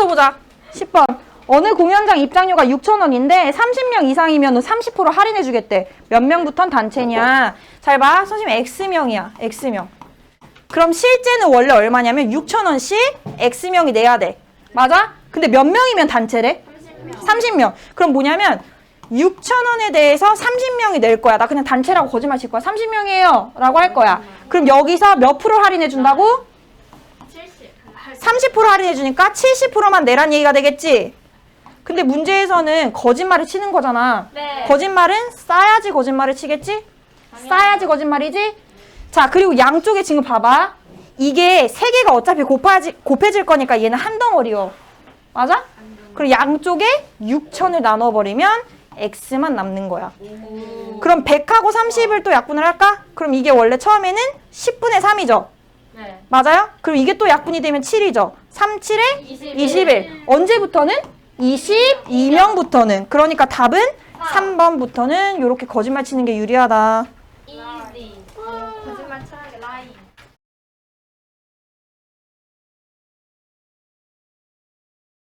10번부터 보자. 10번. 어느 공연장 입장료가 6,000원인데 30명 이상이면 30% 할인해 주겠대. 몇 명부턴 단체냐? 잘 봐. 선생님 X명이야. X명. 그럼 실제는 원래 얼마냐면 6,000원씩 X명이 내야 돼. 맞아? 근데 몇 명이면 단체래? 30명. 그럼 뭐냐면 6,000원에 대해서 30명이 낼 거야. 나 그냥 단체라고 거짓말 칠 거야. 30명이에요. 라고 할 거야. 그럼 여기서 몇 프로 할인해 준다고? 30% 할인해 주니까 70%만 내란 얘기가 되겠지? 근데 문제에서는 거짓말을 치는 거잖아. 네. 거짓말은 싸야지 거짓말을 치겠지? 싸야지 거짓말이지? 자, 그리고 양쪽에 지금 봐봐. 이게 세 개가 어차피 곱하지, 곱해질 거니까 얘는 한 덩어리요. 맞아? 그리고 양쪽에 6천을 나눠버리면 x만 남는 거야. 그럼 100하고 30을 또 약분을 할까? 그럼 이게 원래 처음에는 10분의 3이죠. 네. 맞아요? 그럼 이게 또 약분이 되면 7이죠. 3, 7에 21. 21. 언제부터는? 22명부터는. 그러니까 답은 아. 3번부터는 이렇게 거짓말 치는 게 유리하다. 네, 거짓말 치는 게 라이.